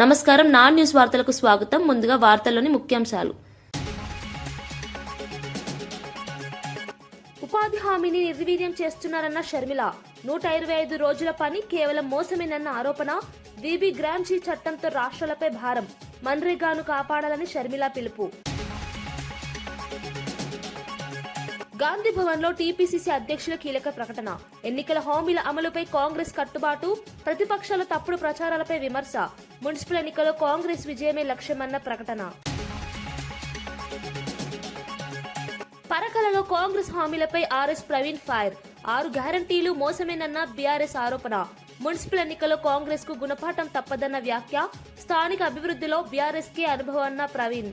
నమస్కారం నా న్యూస్ వార్తలకు స్వాగతం. ముందుగా వార్తల్లోని ముఖ్యాంశాలు. ఉపాధి హామీని నిర్వీర్యం చేస్తున్నారన్న షర్మిల. నూట ఇరవై ఐదు రోజుల పని కేవలం మోసమేనన్న ఆరోపణ. బీబీ గ్రాంజీ చట్టంతో రాష్ట్రాలపై భారం. మన్రేగాను కాపాడాలని షర్మిల పిలుపు. గాంధీ భవన్లో టీపీసీసీ అధ్యక్షుల కీలక ప్రకటన. ఎన్నికల హామీల అమలుపై కాంగ్రెస్ కట్టుబాటు ప్రతిపక్షాల తప్పుడు ప్రచారాలపై విమర్శ. మున్సిపల్ ఎన్నికల్లో కాంగ్రెస్ విజయమే లక్ష్యమన్న ప్రకటన. పరకలలో కాంగ్రెస్ హామీలపై ఆర్ఎస్ ప్రవీణ్ ఫైర్. ఆరు గ్యారంటీలు మోసమేనన్న బీఆర్ఎస్ ఆరోపణ. మున్సిపల్ ఎన్నికల్లో కాంగ్రెస్కు గుణపాఠం తప్పదన్న వ్యాఖ్య. స్థానిక అభివృద్ధిలో బీఆర్ఎస్ కే అనుభవన్న ప్రవీణ్.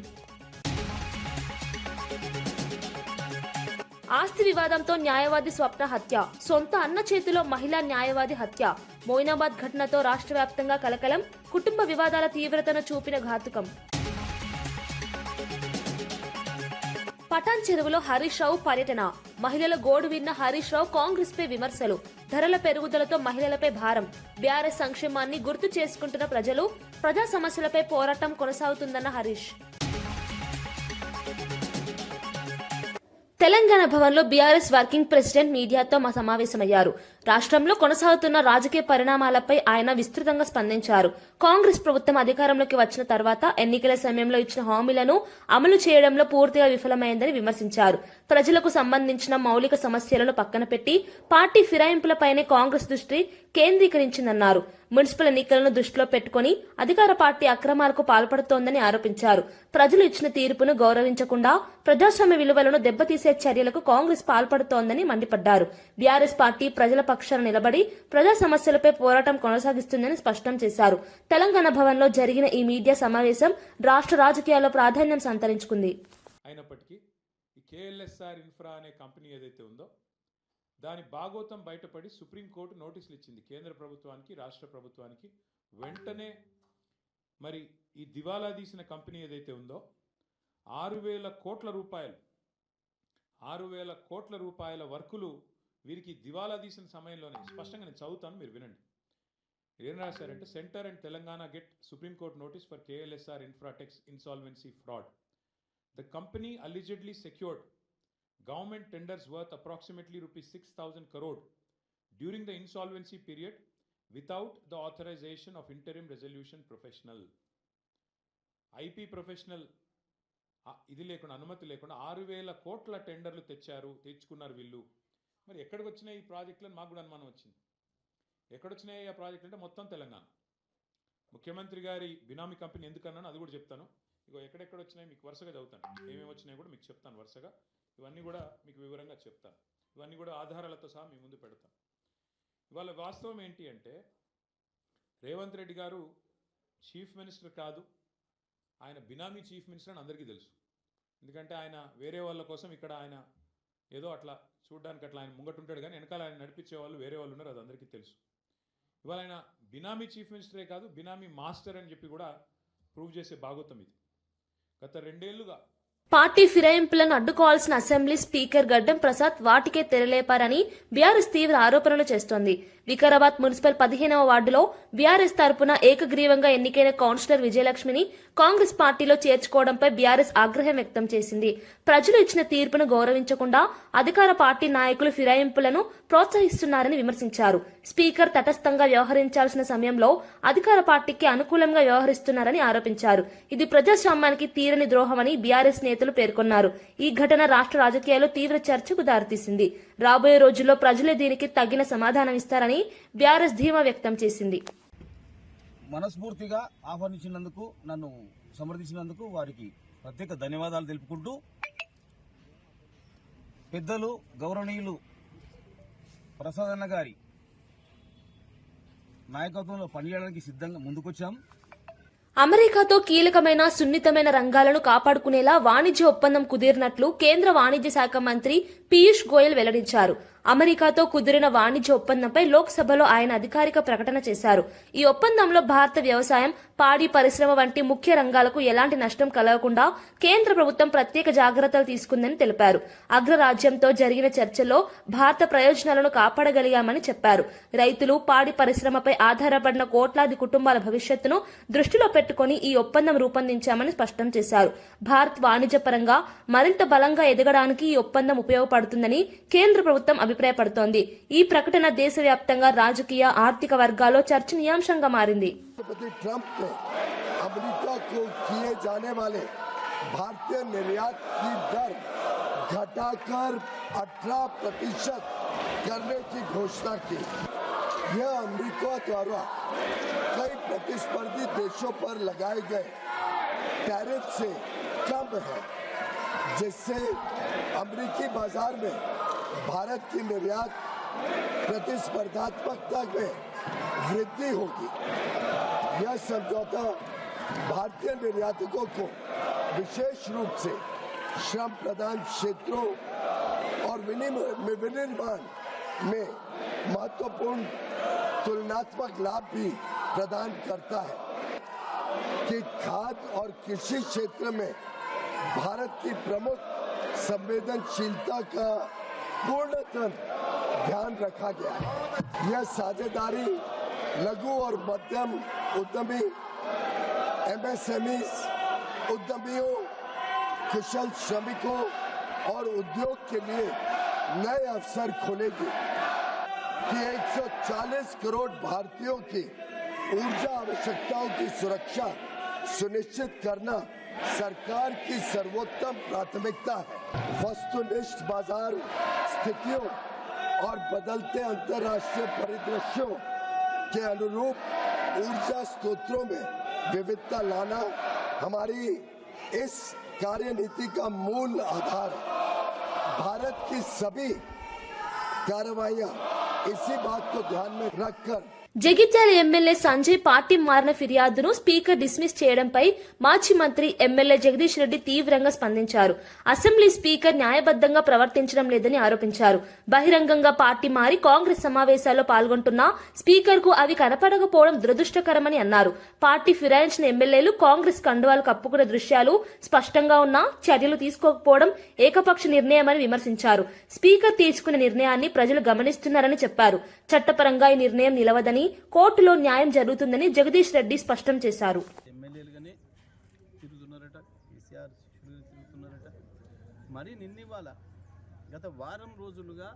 ఆస్తి వివాదంతో న్యాయవాది స్వప్న హత్య. సొంత అన్న చేతిలో మహిళా న్యాయవాది హత్య. మోయినాబాద్ ఘటనతో రాష్ట్ర వ్యాప్తంగా కలకలం కుటుంబ వివాదాల తీవ్రతను చూపిన ఘాతుకం. పటాన్ చెరువులో హరీష్ రావు పర్యటన. మహిళల గోడు విన్న హరీష్ రావు కాంగ్రెస్ పై విమర్శలు. ధరల పెరుగుదలతో మహిళలపై భారం. బీఆర్ఎస్ సంక్షేమాన్ని గుర్తు చేసుకుంటున్న ప్రజలు ప్రజా సమస్యలపై పోరాటం కొనసాగుతుందన్న హరీష్. తెలంగాణ భవన్లో బీఆర్ఎస్ వర్కింగ్ ప్రెసిడెంట్ మీడియాతో మా సమావేశమయ్యారు. రాష్ట్రంలో కొనసాగుతున్న రాజకీయ పరిణామాలపై ఆయన విస్తృతంగా స్పందించారు. కాంగ్రెస్ ప్రభుత్వం అధికారంలోకి వచ్చిన తర్వాత ఎన్నికల సమయంలో ఇచ్చిన హామీలను అమలు చేయడంలో పూర్తిగా విఫలమైందని విమర్శించారు. ప్రజలకు సంబంధించిన మౌలిక సమస్యలను పక్కన పెట్టి పార్టీ ఫిరాయింపులపైనే కాంగ్రెస్ దృష్టి కేంద్రీకరించిందన్నారు. మున్సిపల్ ఎన్నికలను దృష్టిలో పెట్టుకుని అధికార పార్టీ అక్రమాలకు పాల్పడుతోందని ఆరోపించారు. ప్రజలు ఇచ్చిన తీర్పును గౌరవించకుండా ప్రజాస్వామ్య విలువలను దెబ్బతీసే చర్యలకు కాంగ్రెస్ పాల్పడుతోందని మండిపడ్డారు. బీఆర్ఎస్ పార్టీ ప్రజల పక్షాన నిలబడి ప్రజా సమస్యలపై పోరాటం కొనసాగిస్తుందని స్పష్టం చేశారు. తెలంగాణ భవన్లో జరిగిన ఈ మీడియా సమావేశం రాష్ట్ర రాజకీయాల్లో ప్రాధాన్యం సంతరించుకుంది. అయినప్పటికీ ఈ కేఎల్ఎస్ఆర్ ఇన్ఫ్రా అనే కంపెనీ ఏదైతే ఉందో దాని భాగోతం బయటపడి సుప్రీంకోర్టు నోటీసులు ఇచ్చింది కేంద్ర ప్రభుత్వానికి రాష్ట్ర ప్రభుత్వానికి. వెంటనే మరి ఈ దివాలా తీసిన కంపెనీ ఏదైతే ఉందో ఆరు వేల కోట్ల రూపాయలు ఆరు వేల కోట్ల రూపాయల వర్కులు వీరికి దివాలా తీసిన సమయంలోనే స్పష్టంగా నేను చదువుతాను మీరు వినండి. ఏం రాశారంటే centre and Telangana get supreme court notice for KLSR Infratex insolvency fraud. The company allegedly secured government tenders worth approximately rupees six thousand crore during the insolvency period without the authorisation of interim resolution professional. IP professional ఇది లేకుండా అనుమతి లేకుండా ఆరు వేల కోట్ల టెండర్లు తెచ్చారు తెచ్చుకున్నారు వీళ్ళు. మరి ఎక్కడికి వచ్చినాయి ఈ ప్రాజెక్టులను మాకు కూడా అనుమానం వచ్చింది. ఎక్కడొచ్చినాయి ఆ ప్రాజెక్టులు అంటే మొత్తం తెలంగాణ. ముఖ్యమంత్రి గారి బినామీ కంపెనీ ఎందుకన్నాను అది కూడా చెప్తాను. ఇగో ఎక్కడెక్కడ వచ్చినాయి మీకు వరుసగా చదువుతాను. ఏమేమి వచ్చినాయి కూడా మీకు చెప్తాను వరుసగా. ఇవన్నీ కూడా మీకు వివరంగా చెప్తాను. ఇవన్నీ కూడా ఆధారాలతో సహా మీ ముందు పెడతాను. ఇవాళ వాస్తవం ఏంటి అంటే రేవంత్ రెడ్డి గారు చీఫ్ మినిస్టర్ కాదు ఆయన బినామీ చీఫ్ మినిస్టర్ అని అందరికీ తెలుసు. ఎందుకంటే ఆయన వేరే వాళ్ళ కోసం ఇక్కడ ఆయన ఏదో అట్లా చూడడానికి అట్లా ఆయన ముంగటుంటాడు కానీ వెనకాల ఆయన నడిపించే వాళ్ళు వేరే వాళ్ళు ఉన్నారు అది అందరికీ తెలుసు. ఇవాళ ఆయన బినామీ చీఫ్ మినిస్టరే కాదు బినామీ మాస్టర్ అని చెప్పి కూడా ప్రూవ్ చేసే భాగోతం ఇది. గత రెండేళ్ళుగా పార్టీ ఫిరాయింపులను అడ్డుకోవాల్సిన అసెంబ్లీ స్పీకర్ గడ్డం ప్రసాద్ వాటికే తెరలేపారని బీఆర్ఎస్ తీవ్ర ఆరోపణలు చేస్తోంది. వికారాబాద్ మున్సిపల్ పదిహేనవ వార్డులో బీఆర్ఎస్ తరపున ఏకగ్రీవంగా ఎన్నికైన కౌన్సిలర్ విజయలక్ష్మిని కాంగ్రెస్ పార్టీలో చేర్చుకోవడంపై బీఆర్ఎస్ ఆగ్రహం వ్యక్తం చేసింది. ప్రజలు ఇచ్చిన తీర్పును గౌరవించకుండా అధికార పార్టీ నాయకులు ఫిరాయింపులను ప్రోత్సహిస్తున్నారని విమర్శించారు. స్పీకర్ తటస్థంగా వ్యవహరించాల్సిన సమయంలో అధికార పార్టీకి అనుకూలంగా వ్యవహరిస్తున్నారని ఆరోపించారు. ఇది ప్రజాస్వామ్యానికి తీరని ద్రోహమని బీఆర్ఎస్ నేతలు పేర్కొన్నారు. ఈ ఘటన రాష్ట్ర రాజకీయాల్లో తీవ్ర చర్చకు దారితీసింది. రాబోయే రోజుల్లో ప్రజలే దీనికి తగిన సమాధానం ఇస్తారని బీఆర్ఎస్ ధీమా వ్యక్తం చేసింది. మనస్ఫూర్తిగా ఆహ్వానించినందుకు నన్ను సమర్థించినందుకు వారికి ప్రత్యేక ధన్యవాదాలు తెలుపుకుంటూ పెద్దలు గౌరవనీయులు ప్రసాదన్న గారి నాయకత్వంలో పనిచేయడానికి సిద్ధంగా ముందుకొచ్చాం. అమెరికాతో కీలకమైన సున్నితమైన రంగాలను కాపాడుకునేలా వాణిజ్య ఒప్పందం కుదిరినట్లు కేంద్ర వాణిజ్య శాఖ మంత్రి పీయూష్ గోయల్ వెల్లడించారు. అమెరికాతో కుదిరిన వాణిజ్య ఒప్పందంపై లోక్సభలో ఆయన అధికారిక ప్రకటన చేశారు. ఈ ఒప్పందంలో భారత వ్యవసాయం పాడి పరిశ్రమ వంటి ముఖ్య రంగాలకు ఎలాంటి నష్టం కలగకుండా కేంద్ర ప్రభుత్వం ప్రత్యేక జాగ్రత్తలు తీసుకుందని తెలిపారు. అగ్రరాజ్యంతో జరిగిన చర్చలో భారత ప్రయోజనాలను కాపాడగలిగామని చెప్పారు. రైతులు పాడి పరిశ్రమపై ఆధారపడిన కోట్లాది కుటుంబాల భవిష్యత్తును దృష్టిలో పెట్టుకుని ఈ ఒప్పందం రూపొందించామని స్పష్టం చేశారు. భారత్ వాణిజ్య పరంగా మరింత బలంగా ఎదగడానికి ఈ ఒప్పందం ఉపయోగపడుతుందని కేంద్ర ప్రభుత్వం అభిప్రాయపడుతోంది ఈ ప్రకటన దేశవ్యాప్తంగా రాజకీయ ఆర్థిక వర్గాల్లో చర్చనీయాంశంగా మారింది राष्ट्रपति ट्रंप ने अमेरिका को किए जाने वाले भारतीय निर्यात की दर घटाकर 18 प्रतिशत करने की घोषणा की यह अमेरिका द्वारा कई प्रतिस्पर्धी देशों पर लगाए गए टैरिफ से कम है जिससे अमेरिकी बाजार में भारत की निर्यात प्रतिस्पर्धात्मकता में वृद्धि होगी। यह समझौता भारतीय निर्यातकों को विशेष रूप से श्रम प्रधान क्षेत्रों और विनिर्माण में महत्वपूर्ण तुलनात्मक लाभ भी प्रदान करता है कि खाद्य और कृषि क्षेत्र में भारत की प्रमुख संवेदनशीलता का पूर्णतः ध्यान रखा गया है। यह साझेदारी, लघु और मध्यम उद्यमी एमएसएमई उद्यमियों, कुशल श्रमिकों और उद्योग के लिए नए अवसर खोलेगी। कि 140 करोड़ भारतीयों की ऊर्जा आवश्यकताओं की सुरक्षा सुनिश्चित करना सरकार की सर्वोत्तम प्राथमिकता है। वस्तुनिष्ठ बाज़ार स्थितियों और बदलते अंतर्राष्ट्रीय परिदृश्यों के अनुरूप ऊर्जा स्रोतों में विविधता लाना हमारी इस कार्यनीति का मूल आधार भारत की सभी कार्रवाइयाँ इसी बात को ध्यान में रखकर జగిత్యాల ఎమ్మెల్యే సంజయ్ పార్టీ మారిన ఫిర్యాదును స్పీకర్ డిస్మిస్ చేయడంపై మాజీ మంత్రి ఎమ్మెల్యే జగదీష్ రెడ్డి తీవ్రంగా స్పందించారు. అసెంబ్లీ స్పీకర్ న్యాయబద్ధంగా ప్రవర్తించడం లేదని ఆరోపించారు. బహిరంగంగా పార్టీ మారి కాంగ్రెస్ సమావేశాల్లో పాల్గొంటున్న స్పీకర్కు అవి కనపడకపోవడం దురదృష్టకరమని అన్నారు. పార్టీ ఫిరాయించిన ఎమ్మెల్యేలు కాంగ్రెస్ కండువాలు కప్పుకునే దృశ్యాలు స్పష్టంగా ఉన్నా చర్యలు తీసుకోకపోవడం ఏకపక్ష నిర్ణయమని విమర్శించారు. స్పీకర్ తీసుకున్న నిర్ణయాన్ని ప్రజలు గమనిస్తున్నారని చెప్పారు. చట్టపరంగా ఈ నిర్ణయం నిలవదని కోర్టులో న్యాయం జరుగుతుందని జగదీష్ రెడ్డి స్పష్టం చేశారు. ఎమ్మెల్యేలుగానే తిరుగుతున్నారట కేసీఆర్ తిరుగుతున్నారట. మరి నిన్నివాళ గత వారం రోజులుగా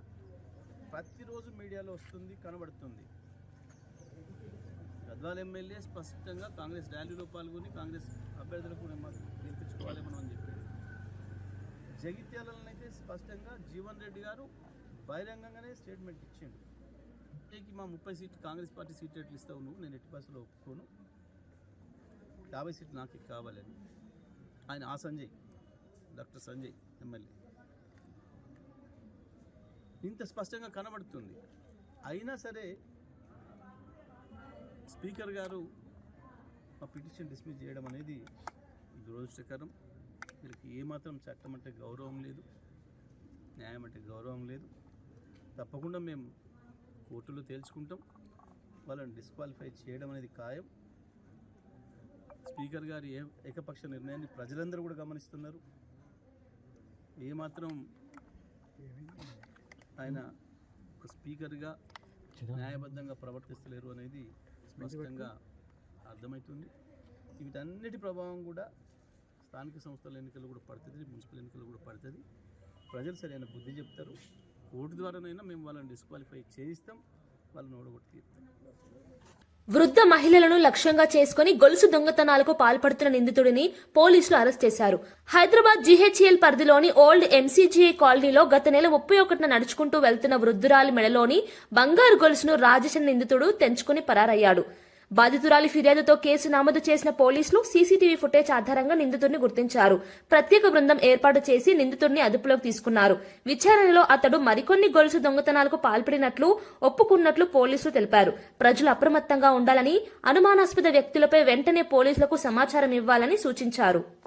ప్రతిరోజు మీడియాలో వస్తుంది కనబడుతుంది. గద్వాల ఎమ్మెల్యే స్పష్టంగా కాంగ్రెస్ ర్యాలీలో పాల్గొని కాంగ్రెస్ అభ్యర్థులకు మాకు గెలిపించుకోవాలి మనం అని చెప్పారు జగిత్యాలనైతే స్పష్టంగా జీవన్ రెడ్డి గారు బహిరంగంగానే స్టేట్మెంట్ ఇచ్చిండు. ఏకి మా ముప్పై సీట్లు కాంగ్రెస్ పార్టీ సీట్లు ఎట్లు ఇస్తావు నువ్వు నేను ఎట్టి బస్సులో ఒప్పుకోను. యాభై సీట్లు నాకు కావాలని. ఆయన ఆ సంజయ్ డాక్టర్ సంజయ్ ఎమ్మెల్యే. ఇంత స్పష్టంగా కనబడుతుంది. అయినా సరే స్పీకర్ గారు మా పిటిషన్ డిస్మిస్ చేయడం అనేది దురదృష్టకరం వీళ్ళకి ఏమాత్రం చట్టం అంటే గౌరవం లేదు న్యాయం అంటే గౌరవం లేదు. తప్పకుండా మేము కోర్టులో తేల్చుకుంటాం. వాళ్ళని డిస్క్వాలిఫై చేయడం అనేది ఖాయం. స్పీకర్ గారి ఏ ఏకపక్ష నిర్ణయాన్ని ప్రజలందరూ కూడా గమనిస్తున్నారు. ఏమాత్రం ఆయన ఒక స్పీకర్గా న్యాయబద్ధంగా ప్రవర్తిస్తలేరు అనేది స్పష్టంగా అర్థమవుతుంది. వీటన్నిటి ప్రభావం కూడా స్థానిక సంస్థల ఎన్నికలు కూడా పడుతుంది మున్సిపల్ ఎన్నికలు కూడా పడుతుంది. ప్రజలు సరైన బుద్ధి చెప్తారు. కోర్టు ద్వారానైనా మేము వాళ్ళని డిస్క్వాలిఫై చేయిస్తాం వాళ్ళని ఓడగొట్టి తీరుతాం. వృద్ధ మహిళలను లక్ష్యంగా చేసుకుని గొలుసు దొంగతనాలకు పాల్పడుతున్న నిందితుడిని పోలీసులు అరెస్ట్ చేశారు. హైదరాబాద్ జీహెచ్ఎల్ పరిధిలోని ఓల్డ్ ఎంసీజీఐ కాలనీలో గత నెల ముప్పై ఒకటిన నడుచుకుంటూ వెళ్తున్న వృద్ధురాలి మెడలోని బంగారు గొలుసును రాజేశన్ నిందితుడు తెంచుకుని పరారయ్యాడు. బాధితురాలి ఫిర్యాదుతో కేసు నమోదు చేసిన పోలీసులు సీసీటీవీ ఫుటేజ్ ఆధారంగా నిందితుడిని గుర్తించారు. ప్రత్యేక బృందం ఏర్పాటు చేసి నిందితుడిని అదుపులోకి తీసుకున్నారు. విచారణలో అతడు మరికొన్ని గొలుసు దొంగతనాలకు పాల్పడినట్లు ఒప్పుకున్నట్లు పోలీసులు తెలిపారు. ప్రజలు అప్రమత్తంగా ఉండాలని అనుమానాస్పద వ్యక్తులపై వెంటనే పోలీసులకు సమాచారం ఇవ్వాలని సూచించారు.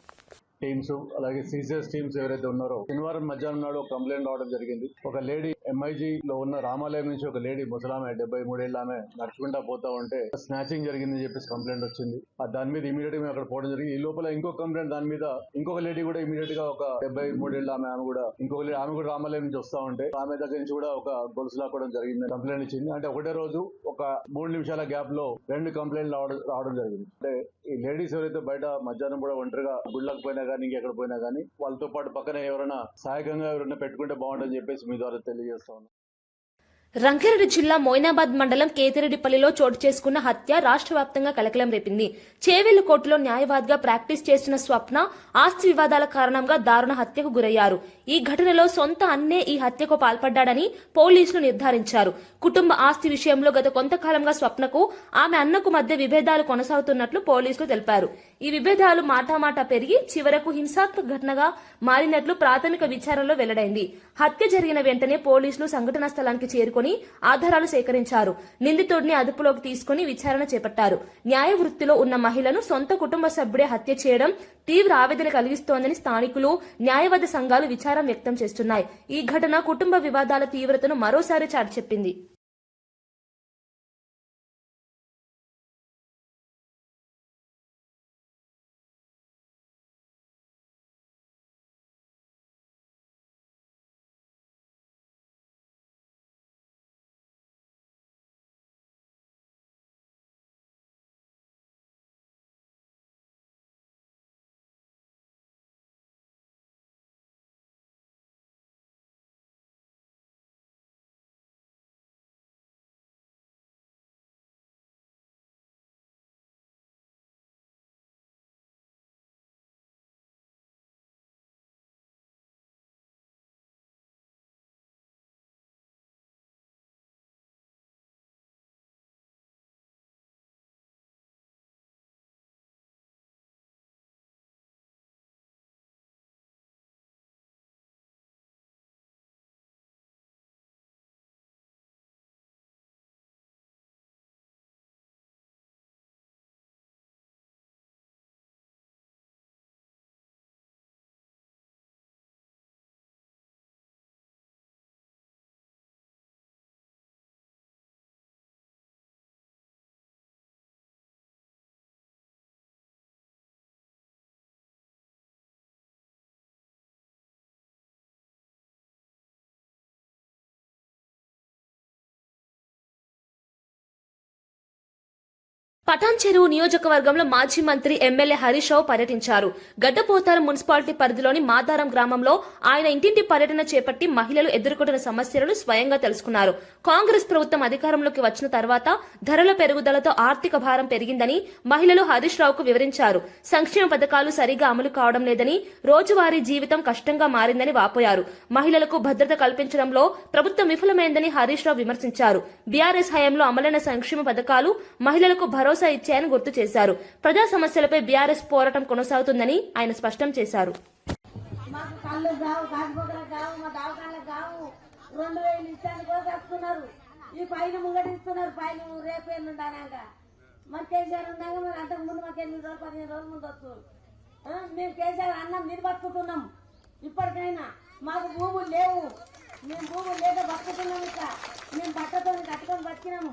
టీమ్స్ అలాగే సిసిఎస్ టీమ్స్ ఎవరైతే ఉన్నారో శనివారం మధ్యాహ్నం నాడు ఒక కంప్లైంట్ రావడం జరిగింది. ఒక లేడీ ఎంఐజీ లో ఉన్న రామాలయం నుంచి ఒక లేడీ ముసలామె డెబ్బై మూడేళ్ళ ఆమె నడుచుకుంటా పోతా ఉంటే స్నాచింగ్ జరిగిందని చెప్పేసి కంప్లైంట్ వచ్చింది. దాని మీద ఇమీడియట్గా అక్కడ పోవడం జరిగింది. ఈ లోపల ఇంకో కంప్లైంట్ దాని మీద ఇంకొక లేడీ కూడా ఇమీడియట్గా ఒక డెబ్బై మూడేళ్ళ ఆమె ఆమె కూడా ఇంకొక లేడీ ఆమె కూడా రామాలయం నుంచి వస్తా ఉంటే ఆమె దగ్గర నుంచి కూడా ఒక గొలుసు లాక్కోవడం జరిగింది కంప్లైంట్ ఇచ్చింది. అంటే ఒకటే రోజు ఒక మూడు నిమిషాల గ్యాప్లో రెండు కంప్లైంట్లు రావడం రావడం జరిగింది. అంటే ఈ లేడీస్ ఎవరైతే బయట మధ్యాహ్నం కూడా ఒంటరిగా గుళ్ళకి పోయినా కానీ ఇంకెక్కడ పోయినా కానీ వాళ్ళతో పాటు పక్కన ఎవరైనా సహాయకంగా ఎవరైనా పెట్టుకుంటే బాగుంటుందని చెప్పేసి మీ ద్వారా తెలియజేస్తా రంగారెడ్డి జిల్లా మోయినాబాద్ మండలం కేతిరెడ్డిపల్లిలో చోటు చేసుకున్న హత్య రాష్ట్ర వ్యాప్తంగా కలకలం రేపింది. చేవెళ్ళు కోర్టులో న్యాయవాదిగా ప్రాక్టీస్ చేస్తున్న స్వప్న ఆస్తి వివాదాల కారణంగా దారుణ హత్యకు గురయ్యారు. ఈ ఘటనలో సొంత అన్నే ఈ హత్యకు పాల్పడ్డాడని పోలీసులు నిర్ధారించారు. కుటుంబ ఆస్తి విషయంలో గత కొంతకాలంగా స్వప్నకు ఆమె అన్నకు మధ్య విభేదాలు కొనసాగుతున్నట్లు పోలీసులు తెలిపారు. ఈ విభేదాలు మాటామాటా పెరిగి చివరకు హింసాత్మక ఘటనగా మారినట్లు ప్రాథమిక విచారణలో వెల్లడైంది. హత్య జరిగిన వెంటనే పోలీసులు సంఘటనా స్థలానికి చేరుకుని ఆధారాలు సేకరించారు. నిందితుడిని అదుపులోకి తీసుకుని విచారణ చేపట్టారు. న్యాయ వృత్తిలో ఉన్న మహిళను సొంత కుటుంబ సభ్యుడే హత్య చేయడం తీవ్ర ఆవేదన కలిగిస్తోందని స్థానికులు న్యాయవాద సంఘాలు విచారం వ్యక్తం చేస్తున్నాయి. ఈ ఘటన కుటుంబ వివాదాల తీవ్రతను మరోసారి చాటి చెప్పింది పటాన్ చెరువు నియోజకవర్గంలో మాజీ మంత్రి ఎమ్మెల్యే హరీష్ రావు పర్యటించారు. గడ్డపోతారం మున్సిపాలిటీ పరిధిలోని మాదారం గ్రామంలో ఆయన ఇంటింటి పర్యటన చేపట్టి మహిళలు ఎదుర్కొంటున్న సమస్యలను స్వయంగా తెలుసుకున్నారు. కాంగ్రెస్ ప్రభుత్వం అధికారంలోకి వచ్చిన తర్వాత ధరల పెరుగుదలతో ఆర్థిక భారం పెరిగిందని మహిళలు హరీష్ రావుకు వివరించారు. సంక్షేమ పథకాలు సరిగా అమలు కావడం లేదని రోజువారీ జీవితం కష్టంగా మారిందని వాపోయారు. మహిళలకు భద్రత కల్పించడంలో ప్రభుత్వం విఫలమైందని హరీష్ రావు విమర్శించారు. బీఆర్ఎస్ హయాంలో అమలైన సంక్షేమ పథకాలు మహిళలకు భరోసా ఇచ్చాయని గుర్తు చేశారు. ప్రజా సమస్యలపై బీఆర్ఎస్ పోరాటం కొనసాగుతుందని ఆయన స్పష్టం చేశారు. మాకు కళ్ళు మా రెండు వేలు ఇచ్చాను కూడా ఈ పైన ముంగటిస్తున్నారు పైన రేపు ఉండానాక మరి కేసీఆర్ ఉన్నాక మరి అంతకు ముందు మాకు ఎనిమిది రోజులు పదిహేను రోజుల ముందు వస్తుంది. మేము కేసీఆర్ అన్నం మీరు బతుకుతున్నాం. ఇప్పటికైనా మాకు భూములు లేవు. మేము భూములు లేక బతుకుతున్నాం ఇక. మేము బట్టతో కట్టుకొని బతికినాము.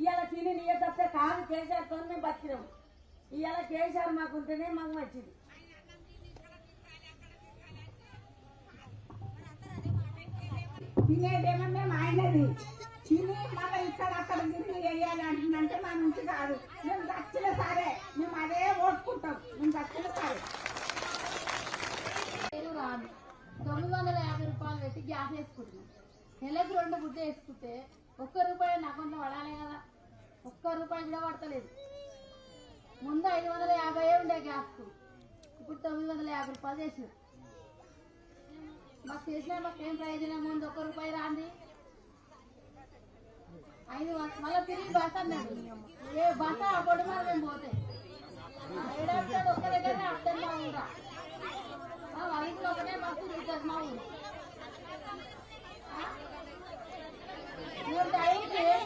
ఇవాళ తిని నీయ తప్పితే కాదు కేసీఆర్తో మేము బతికినాం. ఇవాళ కేసీఆర్ మాకు ఉంటేనే మాకు మంచిది. తినేదేమో మేము ఆయనది. తిని మళ్ళీ ఇక్కడ అక్కడ తిరిగి వేయాలి అంటుందంటే మా నుంచి కాదు. మేము చచ్చిన సరే. మేము అదే ఓట్టుకుంటాం మేము చచ్చిన సరే. రాదు. తొమ్మిది వందల యాభై రూపాయలు పెట్టి గ్యాస్ వేసుకుంటున్నాం. నెలకు రెండు గుడ్డ వేసుకుంటే ఒక్క రూపాయి నా అకౌంట్లో పడాలి కదా. ఒక్క రూపాయి కూడా పడతలేదు. ముందు ఐదు వందల యాభై ఉండే గ్యాస్కు. ఇప్పుడు తొమ్మిది వందల యాభై రూపాయలు చేసిన. మాకు చేసినా మాకు ఏం ప్రయోజనం? ముందు ఒక్క రూపాయి రాంది. ఐదు వం- మళ్ళీ తిరిగి బస అన్నాడు. ఏ బస అప్పుడు మరి మేము పోతే. ఏడాది ఒక్క దగ్గర అర్థం మా ఊరా. మా వయసులో ఒకటే మాకు తిరుగుతుంది మా ఊరు. మేము టైంకి ఏం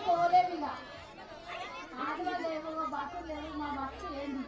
ఆటలో లేవు బస్సు లేవు మా బస్సు ఏంది?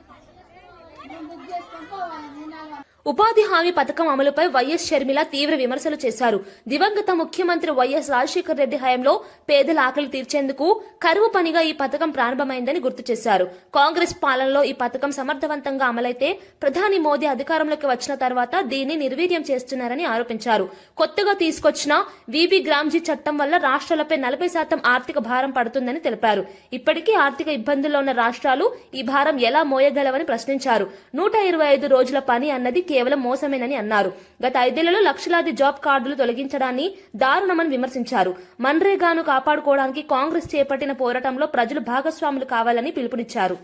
మేము బుక్ చేసుకొని పోవాలి మూడు ఉపాధి హామీ పథకం అమలుపై వైఎస్ షర్మిల తీవ్ర విమర్శలు చేశారు. దివంగత ముఖ్యమంత్రి వైఎస్ రాజశేఖర్ రెడ్డి హయాంలో పేదల ఆకలి తీర్చేందుకు కరువు పనిగా ఈ పథకం ప్రారంభమైందని గుర్తు చేశారు. కాంగ్రెస్ పాలనలో ఈ పథకం సమర్థవంతంగా అమలైతే ప్రధాని మోదీ అధికారంలోకి వచ్చిన తర్వాత దీన్ని నిర్వీర్యం చేస్తున్నారని ఆరోపించారు. కొత్తగా తీసుకొచ్చిన విబి గ్రామ్జీ చట్టం వల్ల రాష్ట్రాలపై నలభై శాతం ఆర్థిక భారం పడుతుందని తెలిపారు. ఇప్పటికీ ఆర్థిక ఇబ్బందుల్లో ఉన్న రాష్ట్రాలు ఈ భారం ఎలా మోయగలవని ప్రశ్నించారు. నూట ఇరవై ఐదు రోజుల పని అన్నది కేవలం మోసమేనని అన్నారు. గత ఐదేళ్ళలో లక్షలాది జాబ్ కార్డులు తొలగించడాన్ని దారుణమని విమర్శించారు. మన్రేగాను కాపాడుకోవడానికి కాంగ్రెస్ చేపట్టిన పోరాటంలో ప్రజలు భాగస్వాములు కావాలని పిలుపునిచ్చారు.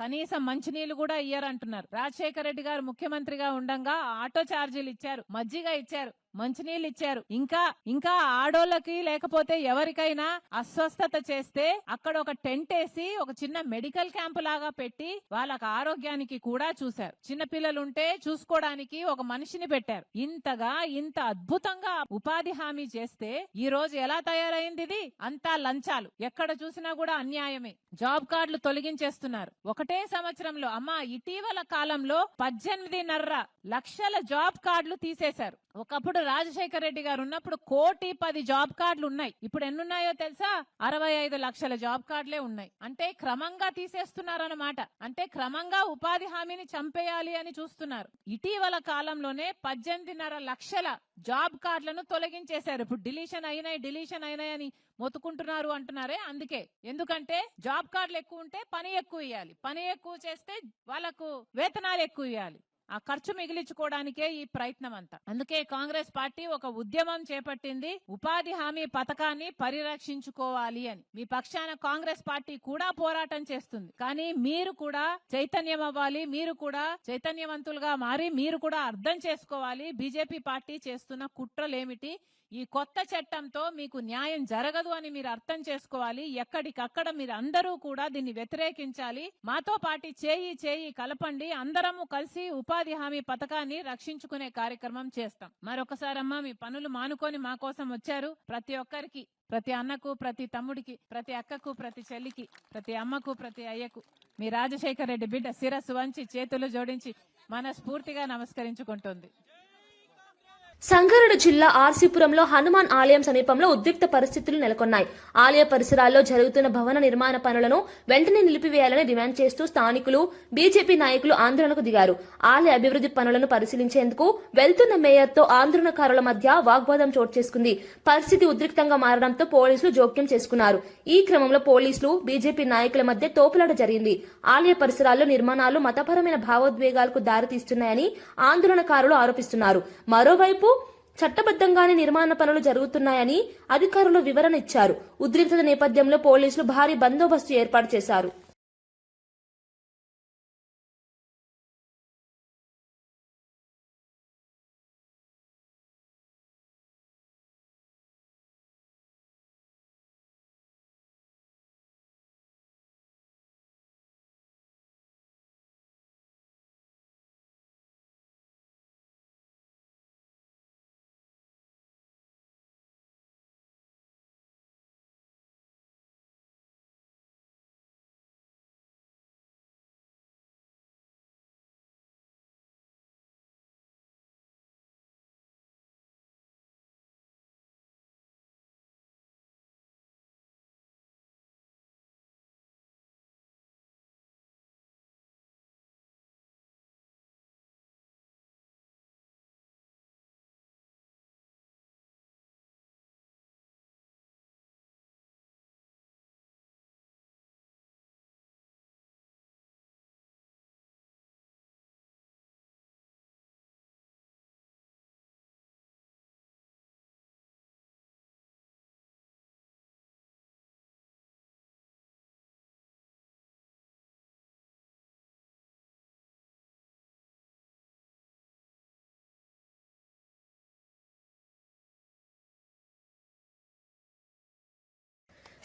కనీసం మంచినీళ్ళు కూడా ఇయ్యారంటున్నారు. రాజశేఖర రెడ్డి గారు ముఖ్యమంత్రిగా ఉండగా ఆటో ఛార్జీలు ఇచ్చారు. మజ్జిగ ఇచ్చారు. మంచినీళ్ళు ఇచ్చారు ఇంకా ఇంకా ఆడోళ్ళకి లేకపోతే ఎవరికైనా అస్వస్థత చేస్తే అక్కడ ఒక టెంట్ వేసి ఒక చిన్న మెడికల్ క్యాంప్ లాగా పెట్టి వాళ్ళకి ఆరోగ్యానికి కూడా చూశారు. చిన్న పిల్లలు ఉంటే చూసుకోవడానికి ఒక మనిషిని పెట్టారు. ఇంతగా ఇంత అద్భుతంగా ఉపాధి హామీ చేస్తే ఈ రోజు ఎలా తయారైంది ఇది? అంతా లంచాలు. ఎక్కడ చూసినా కూడా అన్యాయమే. జాబ్ కార్డులు తొలగించేస్తున్నారు. ఒకటే సంవత్సరంలో అమ్మా ఇటీవల కాలంలో పద్దెనిమిదిన్నర లక్షల జాబ్ కార్డులు తీసేశారు. ఒకప్పుడు రాజశేఖర రెడ్డి గారు ఉన్నప్పుడు కోటి పది జాబ్ కార్డులు ఉన్నాయి. ఇప్పుడు ఎన్నున్నాయో తెలుసా? అరవై ఐదు లక్షల జాబ్ కార్డులే ఉన్నాయి. అంటే క్రమంగా తీసేస్తున్నారన్నమాట. అంటే క్రమంగా ఉపాధి హామీని చంపేయాలి అని చూస్తున్నారు. ఇటీవల కాలంలోనే పద్దెనిమిదిన్నర లక్షల జాబ్ కార్డులను తొలగించేశారు. ఇప్పుడు డిలీషన్ అయినాయి డిలీషన్ అయినాయని మొత్తుకుంటున్నారు అంటున్నారే అందుకే. ఎందుకంటే జాబ్ కార్డులు ఎక్కువ ఉంటే పని ఎక్కువ ఇవ్వాలి పని ఎక్కువ చేస్తే వాళ్ళకు వేతనాలు ఎక్కువ ఇవ్వాలి ఆ ఖర్చు మిగిలించుకోవడానికే ఈ ప్రయత్నం అంతా అందుకే కాంగ్రెస్ పార్టీ ఒక ఉద్యమం చేపట్టింది. ఉపాధి హామీ పథకాన్ని పరిరక్షించుకోవాలి అని. మీ పక్షాన కాంగ్రెస్ పార్టీ కూడా పోరాటం చేస్తుంది. కానీ మీరు కూడా చైతన్యం అవ్వాలి మీరు కూడా చైతన్యవంతులుగా మారి మీరు కూడా అర్థం చేసుకోవాలి. బీజేపీ పార్టీ చేస్తున్న కుట్రలేమిటి? ఈ కొత్త చట్టంతో మీకు న్యాయం జరగదు అని మీరు అర్థం చేసుకోవాలి. ఎక్కడికక్కడ మీరు అందరూ కూడా దీన్ని వ్యతిరేకించాలి. మాతో పాటు చేయి చేయి కలపండి. అందరము కలిసి ఉపాధి హామీ పథకాన్ని రక్షించుకునే కార్యక్రమం చేస్తాం. మరొకసారమ్మా మీ పనులు మానుకొని మా కోసం వచ్చారు. ప్రతి ఒక్కరికి ప్రతి అన్నకు ప్రతి తమ్ముడికి ప్రతి అక్కకు ప్రతి చెల్లికి ప్రతి అమ్మకు ప్రతి అయ్యకు మీ రాజశేఖర రెడ్డి బిడ్డ శిరస్సు వంచి చేతులు జోడించి మనస్ఫూర్తిగా నమస్కరించుకుంటుంది. సంగారెడ్డి జిల్లా ఆర్సీపురంలో హనుమాన్ ఆలయం సమీపంలో ఉద్రిక్త పరిస్థితులు నెలకొన్నాయి. ఆలయ పరిసరాల్లో జరుగుతున్న భవన నిర్మాణ పనులను వెంటనే నిలిపివేయాలని డిమాండ్ చేస్తూ స్థానికులు బీజేపీ నాయకులు ఆందోళనకు దిగారు. ఆలయ అభివృద్ధి పనులను పరిశీలించేందుకు వెళ్తున్న మేయర్తో ఆందోళనకారుల మధ్య వాగ్వాదం చోటు చేసుకుంది. పరిస్థితి ఉద్రిక్తంగా మారడంతో పోలీసులు జోక్యం చేసుకున్నారు. ఈ క్రమంలో పోలీసులు బీజేపీ నాయకుల మధ్య తోపులాట జరిగింది. ఆలయ పరిసరాల్లో నిర్మాణాలు మతపరమైన భావోద్వేగాలకు దారితీస్తున్నాయని ఆందోళనకారులు ఆరోపిస్తున్నారు. మరోవైపు చట్టబద్దంగానే నిర్మాణ పనులు జరుగుతున్నాయని అధికారులు వివరణ ఇచ్చారు. ఉద్రిక్తత నేపథ్యంలో పోలీసులు భారీ బందోబస్తు ఏర్పాటు చేశారు.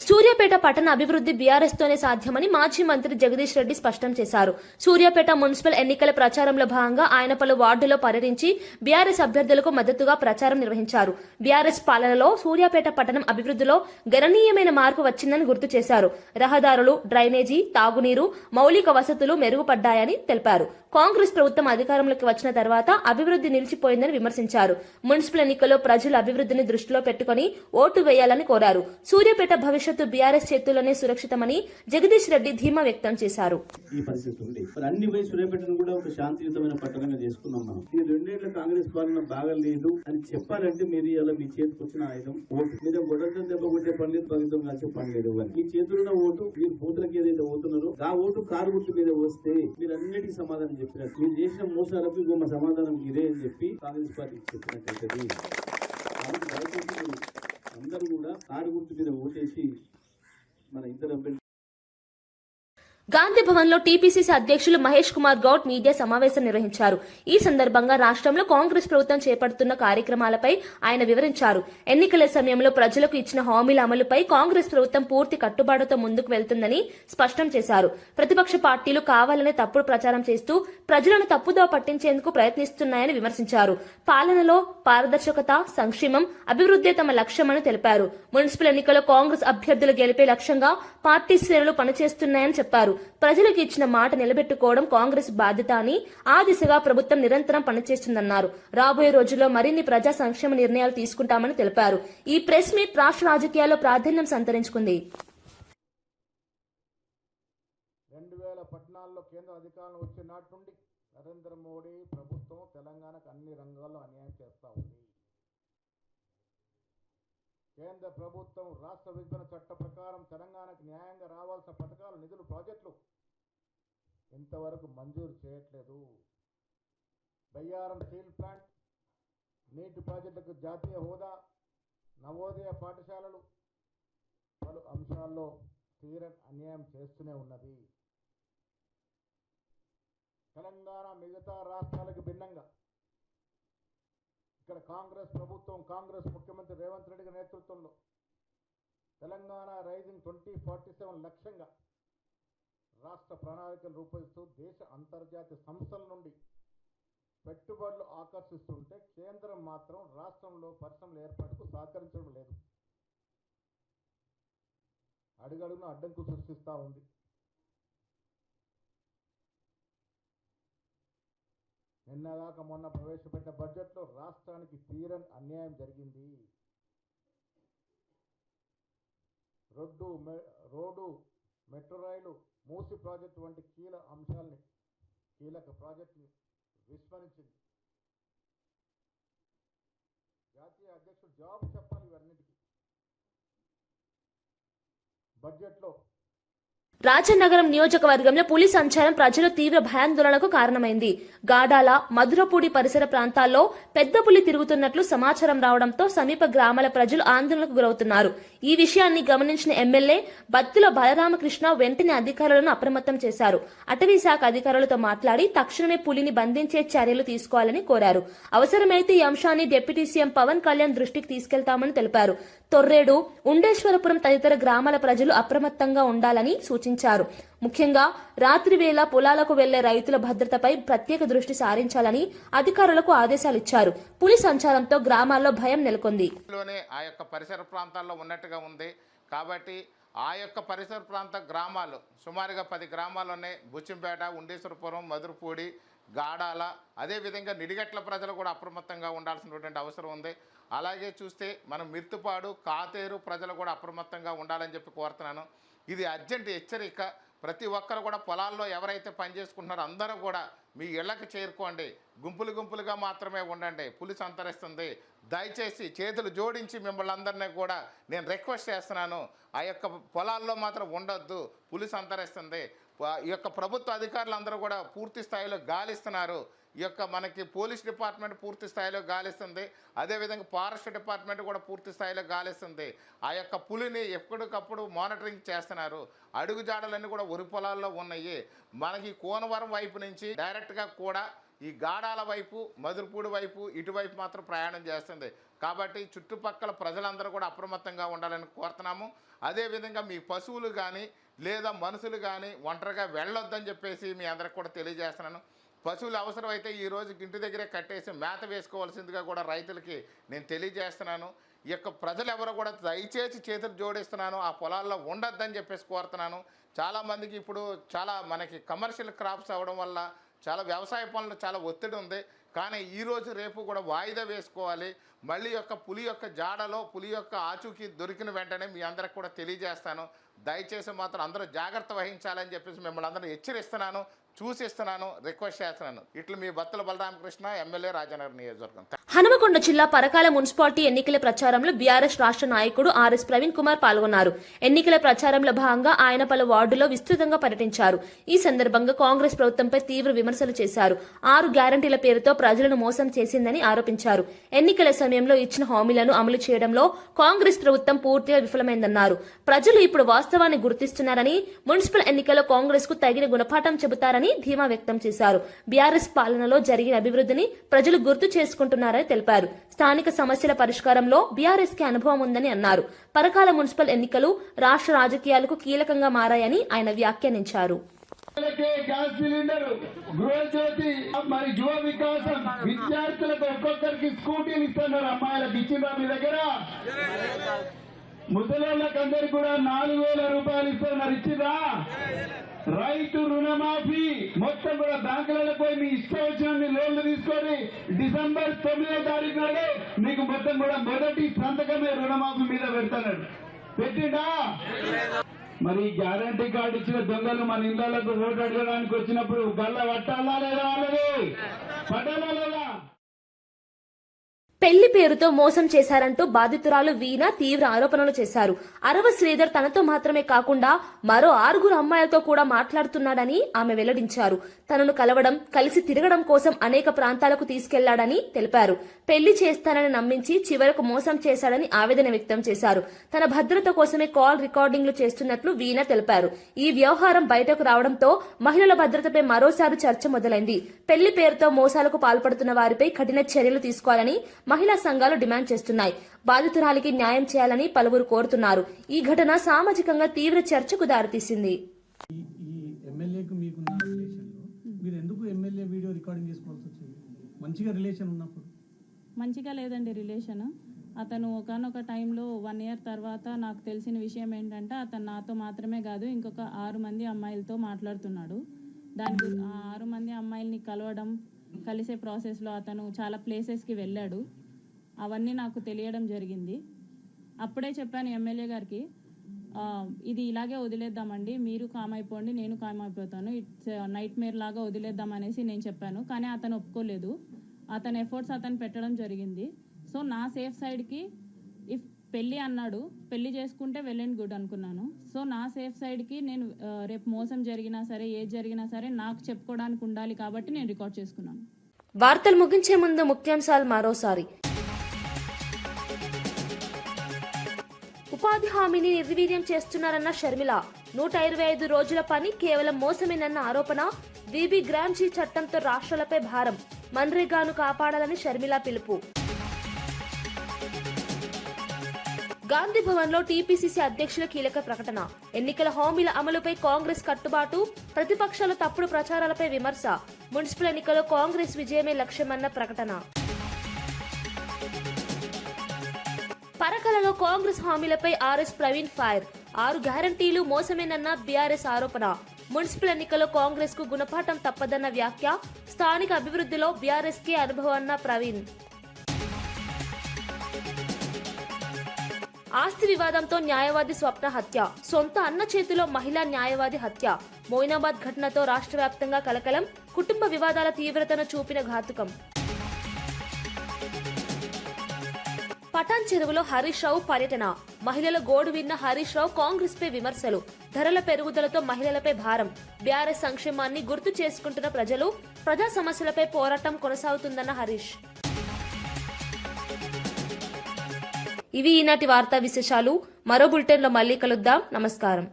సూర్యాపేట పట్టణ అభివృద్ధి బీఆర్ఎస్ తోనే సాధ్యమని మాజీ మంత్రి జగదీష్ రెడ్డి స్పష్టం చేశారు. సూర్యాపేట మున్సిపల్ ఎన్నికల ప్రచారంలో భాగంగా ఆయన పలు వార్డులో పర్యటించి బీఆర్ఎస్ అభ్యర్థులకు మద్దతుగా ప్రచారం నిర్వహించారు. బీఆర్ఎస్ పాలనలో సూర్యాపేట పట్టణం అభివృద్ధిలో గణనీయమైన మార్పు వచ్చిందని గుర్తు చేశారు. రహదారులు డ్రైనేజీ తాగునీరు మౌలిక వసతులు మెరుగుపడ్డాయని తెలిపారు. కాంగ్రెస్ ప్రభుత్వం అధికారంలోకి వచ్చిన తర్వాత అభివృద్ధి నిలిచిపోయిందని విమర్శించారు. మున్సిపల్ ఎన్నికల్లో ప్రజల అభివృద్ధిని దృష్టిలో పెట్టుకుని ఓటు వేయాలని కోరారు. సూర్యాపేట భవిష్యత్తు బీఆర్ఎస్ చేతుల్లోనే సురక్షితమని జగదీష్ రెడ్డి ధీమా వ్యక్తం చేశారు. ఈ పరిస్థితి ఉంది. మరి అన్ని పోయి సూర్యాపేటను కూడా ఒక శాంతియుతమైన పట్టణంగా చేసుకున్నాం మనం. ఈ రెండేళ్ళ కాంగ్రెస్ పాలన బాగలేదు అని చెప్పాలంటే మీరు ఇలా మీ చేతికి వచ్చిన ఆయుధం ఓటు. మీరు గొడవతో దెబ్బ కొట్టే పని లేదు ప్రభుత్వం కాల్చే పని లేదు మీ చేతుల్లో ఓటు మీరు బూతులకి ఏదైతే పోతున్నారో ఆ ఓటు కారు గుర్తు మీద వస్తే మీరు అన్నిటికీ సమాధానం చెప్పినట్టు. మీరు చేసిన మోసాలకు ఇంకో మా సమాధానం ఇదే అని చెప్పి కాంగ్రెస్ పార్టీకి చెప్పినట్టు అందరూ కూడా కారు గుర్తు మీద ఓటేసి మన ఇద్దరు అభ్యర్థి గాంధీ భవన్లో టీపీసీసీ అధ్యక్షులు మహేష్ కుమార్ గౌడ్ మీడియా సమావేశం నిర్వహించారు. ఈ సందర్భంగా రాష్ట్రంలో కాంగ్రెస్ ప్రభుత్వం చేపడుతున్న కార్యక్రమాలపై ఆయన వివరించారు. ఎన్నికల సమయంలో ప్రజలకు ఇచ్చిన హామీల అమలుపై కాంగ్రెస్ ప్రభుత్వం పూర్తి కట్టుబాటుతో ముందుకు వెళ్తుందని స్పష్టం చేశారు. ప్రతిపక్ష పార్టీలు కావాలనే తప్పుడు ప్రచారం చేస్తూ ప్రజలను తప్పుదో పట్టించేందుకు ప్రయత్నిస్తున్నాయని విమర్శించారు. పాలనలో పారదర్శకత సంక్షేమం అభివృద్ధి తమ లక్ష్యమని తెలిపారు. మున్సిపల్ ఎన్నికల్లో కాంగ్రెస్ అభ్యర్థులు గెలిపే లక్ష్యంగా పార్టీ శ్రేణులు పనిచేస్తున్నాయని చెప్పారు. ప్రజలకు ఇచ్చిన మాట నిలబెట్టుకోవడం కాంగ్రెస్ బాధ్యత అని ఆ దిశగా ప్రభుత్వం నిరంతరం పనిచేస్తుందన్నారు. రాబోయే రోజుల్లో మరిన్ని ప్రజా సంక్షేమ నిర్ణయాలు తీసుకుంటామని తెలిపారు. ఈ ప్రెస్ మీట్ రాష్ట్ర రాజకీయాల్లో ప్రాధాన్యం సంతరించుకుంది. రెండు వేల పద్నాలుగులో కేంద్ర అధికారంలో వచ్చిన నాటి నుండి నరేంద్ర మోడీ ప్రభుత్వం తెలంగాణకు అన్ని రంగాల్లో అన్యాయం చేస్తూ ఉంది. కేంద్ర ప్రభుత్వం రాష్ట్ర విభజన చట్ట ప్రకారం తెలంగాణకు న్యాయంగా రావాల్సిన పథకాలు నిధులు ప్రాజెక్టులు. ఇంతవరకు మంజూరు చేయట్లేదు. బయ్యారం స్టీల్ ప్లాంట్ నీటి ప్రాజెక్టులకు జాతీయ హోదా నవోదయ పాఠశాలలు. పలు అంశాల్లో తీర అన్యాయం చేస్తూనే ఉన్నది. తెలంగాణ మిగతా రాష్ట్రాలకు భిన్నంగా ఇక్కడ కాంగ్రెస్ ప్రభుత్వం కాంగ్రెస్ ముఖ్యమంత్రి రేవంత్ రెడ్డి గారి నేతృత్వంలో Telangana rising twenty forty seven లక్ష్యంగా రాష్ట్ర ప్రణాళికలు రూపొందిస్తూ దేశ అంతర్జాతీయ సంస్థల నుండి పెట్టుబడులు ఆకర్షిస్తుంటే కేంద్రం మాత్రం రాష్ట్రంలో పరిశ్రమల ఏర్పాటుకు సహకరించడం లేదు. అడుగడుగున అడ్డంకు సృష్టిస్తూ ఉంది. నిన్నగాక మొన్న ప్రవేశపెట్టిన బడ్జెట్లో రాష్ట్రానికి తీరని అన్యాయం జరిగింది. రోడ్డు మె- రోడ్డు మెట్రో రైలు మూసి ప్రాజెక్టు వంటి కీల అంశాల్ని కీలక ప్రాజెక్టుని విస్మరించింది. జాతీయ అధ్యక్షుడు జవాబు చెప్పాలి ఇవన్నిటికీ. బడ్జెట్లో రాజనగరం నియోజకవర్గంలో పులి సంచారం ప్రజలు తీవ్ర భయాందోళనకు కారణమైంది. గాడాల మధురపూడి పరిసర ప్రాంతాల్లో పెద్ద పులి తిరుగుతున్నట్లు సమాచారం రావడంతో సమీప గ్రామాల ప్రజలు ఆందోళనకు గురవుతున్నారు. ఈ విషయాన్ని గమనించిన ఎమ్మెల్యే బత్తుల బలరామకృష్ణ వెంటనే అధికారులను అప్రమత్తం చేశారు. అటవీ శాఖ అధికారులతో మాట్లాడి తక్షణమే పులిని బంధించే చర్యలు తీసుకోవాలని కోరారు. అవసరమైతే ఈ అంశాన్ని డిప్యూటీ సీఎం పవన్ కళ్యాణ్ దృష్టికి తీసుకెళ్తామని తెలిపారు. తొర్రేడు ఉండేశ్వరపురం తదితర గ్రామాల ప్రజలు అప్రమత్తంగా ఉండాలని సూచించారు. ముఖ్యంగా రాత్రి వేళ పొలాలకు వెళ్ళే రైతుల భద్రతపై ప్రత్యేక దృష్టి సారించాలని అధికారులకు ఆదేశాలు ఇచ్చారు పులి సంచారంతో గ్రామాల్లో భయం నెలకొంది. ఆ యొక్క పరిసర ప్రాంతాల్లో ఉన్నట్టుగా ఉంది. కాబట్టి ఆ యొక్క పరిసర ప్రాంత గ్రామాలు సుమారుగా పది గ్రామాలు ఉన్నాయి. బుచ్చింపేట ఉండేశ్వరపురం మధురపూడి గాడాల అదేవిధంగా నిడిగట్ల ప్రజలు కూడా అప్రమత్తంగా ఉండాల్సినటువంటి అవసరం ఉంది. అలాగే చూస్తే మనం మిర్తుపాడు కాతేరు ప్రజలు కూడా అప్రమత్తంగా ఉండాలని చెప్పి కోరుతున్నాను. ఇది అర్జెంట్ హెచ్చరిక. ప్రతి ఒక్కరు కూడా పొలాల్లో ఎవరైతే పనిచేసుకుంటున్నారో అందరూ కూడా మీ ఇళ్ళకు చేరుకోండి. గుంపులు గుంపులుగా మాత్రమే ఉండండి. పులి సంతరిస్తుంది. దయచేసి చేతులు జోడించి మిమ్మల్ని అందరినీ కూడా నేను రిక్వెస్ట్ చేస్తున్నాను. ఆ యొక్క పొలాల్లో మాత్రం ఉండొద్దు. పులి సంతరిస్తుంది. ఈ యొక్క ప్రభుత్వ అధికారులు అందరూ కూడా పూర్తి స్థాయిలో గాలిస్తున్నారు. ఈ యొక్క మనకి పోలీస్ డిపార్ట్మెంట్ పూర్తి స్థాయిలో గాలిస్తుంది. అదేవిధంగా ఫారెస్ట్ డిపార్ట్మెంట్ కూడా పూర్తి స్థాయిలో గాలిస్తుంది. ఆ యొక్క పులిని ఎప్పటికప్పుడు మానిటరింగ్ చేస్తున్నారు. అడుగుజాడలన్నీ కూడా వరి పొలాల్లో ఉన్నాయి. మనకి కోనవరం వైపు నుంచి డైరెక్ట్గా కూడా ఈ గాడాల వైపు మధురపూడి వైపు ఇటువైపు మాత్రం ప్రయాణం చేస్తుంది. కాబట్టి చుట్టుపక్కల ప్రజలందరూ కూడా అప్రమత్తంగా ఉండాలని కోరుతున్నాము. అదేవిధంగా మీ పశువులు కానీ లేదా మనుషులు కానీ ఒంటరిగా వెళ్ళొద్దని చెప్పేసి మీ అందరికి కూడా తెలియజేస్తున్నాను. పశువులు అవసరమైతే ఈ రోజు ఇంటి దగ్గరే కట్టేసి మేత వేసుకోవాల్సిందిగా కూడా రైతులకి నేను తెలియజేస్తున్నాను. ఈ యొక్క ప్రజలు ఎవరు కూడా దయచేసి చేతులు జోడిస్తున్నాను. ఆ పొలాల్లో ఉండొద్దని చెప్పేసి కోరుతున్నాను. చాలామందికి ఇప్పుడు చాలా మనకి కమర్షియల్ క్రాప్స్ అవ్వడం వల్ల చాలా వ్యవసాయ పనులు చాలా ఒత్తిడి ఉంది. కానీ ఈరోజు రేపు కూడా వాయిదా వేసుకోవాలి. మళ్ళీ యొక్క పులి యొక్క జాడలో పులి యొక్క ఆచూకీ దొరికిన వెంటనే మీ అందరికి కూడా తెలియజేస్తాను. దయచేసి మాత్రం అందరూ జాగ్రత్త వహించాలని చెప్పేసి మిమ్మల్ని అందరూ హెచ్చరిస్తున్నాను. చూసిస్తున్నాను రిక్వెస్ట్ చేస్తున్నాను. ఇట్లు మీ బత్తుల బలరామకృష్ణ ఎమ్మెల్యే రాజనగర్ నియోజకవర్గం. హనుమకొండ జిల్లా పరకాల మున్సిపాలిటీ ఎన్నికల ప్రచారంలో బీఆర్ఎస్ రాష్ట్ర నాయకుడు ఆర్ఎస్ ప్రవీణ్ కుమార్ పాల్గొన్నారు. ఎన్నికల ప్రచారంలో భాగంగా ఆయన పలు వార్డులో విస్తృతంగా పర్యటించారు. ఈ సందర్భంగా కాంగ్రెస్ ప్రభుత్వంపై తీవ్ర విమర్శలు చేశారు. ఆరు గ్యారంటీల పేరుతో ప్రజలను మోసం చేసిందని ఆరోపించారు. ఎన్నికల సమయంలో ఇచ్చిన హామీలను అమలు చేయడంలో కాంగ్రెస్ ప్రభుత్వం పూర్తిగా విఫలమైందన్నారు. ప్రజలు ఇప్పుడు వాస్తవాన్ని గుర్తిస్తున్నారని మున్సిపల్ ఎన్నికల్లో కాంగ్రెస్కు తగిన గుణపాఠం చెబుతారని ధీమా వ్యక్తం చేశారు. బీఆర్ఎస్ పాలనలో జరిగిన అభివృద్ధిని ప్రజలు గుర్తు చేసుకుంటున్నారని తెలిపారు. స్థానిక సమస్యల పరిష్కారంలో బీఆర్ఎస్కి అనుభవం ఉందని అన్నారు. పరకాల మున్సిపల్ ఎన్నికలు రాష్ట్ర రాజకీయాలకు కీలకంగా మారాయని ఆయన వ్యాఖ్యానించారు. గ్యాస్ సిలిండర్ గృహజ్యోతి మరి యువ వికాసం విద్యార్థులకు ఒక్కొక్కరికి స్కూటీలు ఇస్తున్నారు అమ్మాయిలకు. ఇచ్చిందా మీ దగ్గర? ముసలోళ్ళకి కూడా నాలుగు వేల రూపాయలు ఇస్తున్నారు. ఇచ్చిందా రైతు రుణమాఫీ మొత్తం కూడా బ్యాంకులలో పోయి మీ ఇష్టం వచ్చిన లోన్లు తీసుకొని డిసెంబర్ తొమ్మిదో తారీఖు నాడు మీకు మొత్తం కూడా మొదటి సంతకమే రుణమాఫీ మీద పెడతాడు పెట్టిండా? మరి గ్యారంటీ కార్డు ఇచ్చిన దొంగలు మన ఇళ్ళకు ఓటు అడగడానికి వచ్చినప్పుడు గల్ల పట్టాలా లేదా వాళ్ళది పట్టాలా లేదా? పెళ్ళి పేరుతో మోసం చేశారంటూ బాధితురాలు వీణ తీవ్ర ఆరోపణలు చేశారు. అరవ శ్రీధర్ తనతో మాత్రమే కాకుండా మరో ఆరుగురు అమ్మాయిలతో కూడా మాట్లాడుతున్నాడని ఆమె వెల్లడించారు. తనను కలవడం కలిసి తిరగడం కోసం అనేక ప్రాంతాలకు తీసుకెళ్ళాడని తెలిపారు. పెళ్ళి చేస్తానని నమ్మించి చివరకు మోసం చేశాడని ఆవేదన వ్యక్తం చేశారు. తన భద్రత కోసమే కాల్ రికార్డింగ్లు చేస్తున్నట్లు వీణ తెలిపారు. ఈ వ్యవహారం బయటకు రావడంతో మహిళల భద్రతపై మరోసారి చర్చ మొదలైంది. పెళ్ళి పేరుతో మోసాలకు పాల్పడుతున్న వారిపై కఠిన చర్యలు తీసుకోవాలని మహిళా సంఘాలు డిమాండ్ చేస్తున్నాయి. బాధితురాలికి న్యాయం చేయాలని పలువురు కోరుతున్నారు. ఈ ఘటన సామాజికంగా తీవ్ర చర్చకు దారితీసింది. ఈ ఎమ్మెల్యేకు మీకున్న రిలేషన్లో మీరు ఎందుకు ఎమ్మెల్యే వీడియో రికార్డింగ్ చేసుకోవాల్సి వచ్చింది? మంచిగా రిలేషన్ ఉన్నప్పుడు. మంచిగా లేదండి రిలేషన్. అతను ఒకనొక టైంలో వన్ ఇయర్ తర్వాత నాకు తెలిసిన విషయం ఏంటంటే అతను నాతో మాత్రమే కాదు ఇంకొక ఆరు మంది అమ్మాయిలతో మాట్లాడుతున్నాడు. దాని గురి- ఆ ఆరు మంది అమ్మాయిల్ని కలవడం కలిసే ప్రాసెస్లో అతను చాలా ప్లేసెస్కి వెళ్ళాడు. అవన్నీ నాకు తెలియడం జరిగింది. అప్పుడే చెప్పాను ఎమ్మెల్యే గారికి ఇది ఇలాగే వదిలేద్దామండి మీరు కామ్ అయిపోండి నేను కామ్ అయిపోతాను ఇట్స్ నైట్ మేర్ లాగా వదిలేద్దాం అనేసి నేను చెప్పాను కానీ అతను ఒప్పుకోలేదు. అతని ఎఫర్ట్స్ అతను పెట్టడం జరిగింది. సో నా సేఫ్ సైడ్కి ఇఫ్ పెళ్ళి అన్నాడు పెళ్ళి చేసుకుంటే వెల్ అండ్ గుడ్ అనుకున్నాను. సో నా సేఫ్ సైడ్కి నేను రేపు మోసం జరిగినా సరే ఏది జరిగినా సరే నాకు చెప్పుకోవడానికి ఉండాలి కాబట్టి నేను రికార్డ్ చేసుకున్నాను. వార్తలు ముగించే ముందు ముఖ్యాంశాలు మరోసారి. ఉపాధి హామీని నిర్వీర్యం చేస్తున్నారన్న షర్మిల. నూట ఇరవై ఐదు రోజుల పని కేవలం మోసమేనన్న ఆరోపణ విబి గ్రాంచీ చట్టంతో రాష్ట్రాలపై భారం. మన్రేగాను కాపాడాలని షర్మిల పిలుపు. గాంధీ భవన్లో టీపీసీసీ అధ్యక్షుల కీలక ప్రకటన. ఎన్నికల హామీల అమలుపై కాంగ్రెస్ కట్టుబాటు ప్రతిపక్షాల తప్పుడు ప్రచారాలపై విమర్శ. మున్సిపల్ ఎన్నికల్లో కాంగ్రెస్ విజయమే లక్ష్యమన్న ప్రకటన. పరకలలో కాంగ్రెస్ హామీలపై ఆర్ఎస్ ప్రవీణ్ ఫైర్. ఆరు గ్యారంటీలు మోసమేనన్న బీఆర్ఎస్ ఆరోపణ. మున్సిపల్ ఎన్నికల్లో కాంగ్రెస్కు గుణపాఠం తప్పదన్న వ్యాఖ్య స్థానిక అభివృద్ధిలో బీఆర్ఎస్ కే అనుభవం అన్న ప్రవీణ్. ఆస్తి వివాదంతో న్యాయవాది స్వప్న హత్య. సొంత అన్న చేతిలో మహిళా న్యాయవాది హత్య. మోయినాబాద్ ఘటనతో రాష్ట్ర వ్యాప్తంగా కలకలం కుటుంబ వివాదాల తీవ్రతను చూపిన ఘాతుకం. పటాన్ చెరువులో హరీష్ రావు పర్యటన. మహిళల గోడు విన్న హరీష్ రావు కాంగ్రెస్ పై విమర్శలు. ధరల పెరుగుదలతో మహిళలపై భారం. బీఆర్ఎస్ సంక్షేమాన్ని గుర్తు చేసుకుంటున్న ప్రజలు ప్రజా సమస్యలపై పోరాటం కొనసాగుతుందన్న హరీష్. ఇవి ఈనాటి వార్తా విశేషాలు. మరో బులెటిన్లో మళ్ళీ కలుద్దాం. నమస్కారం.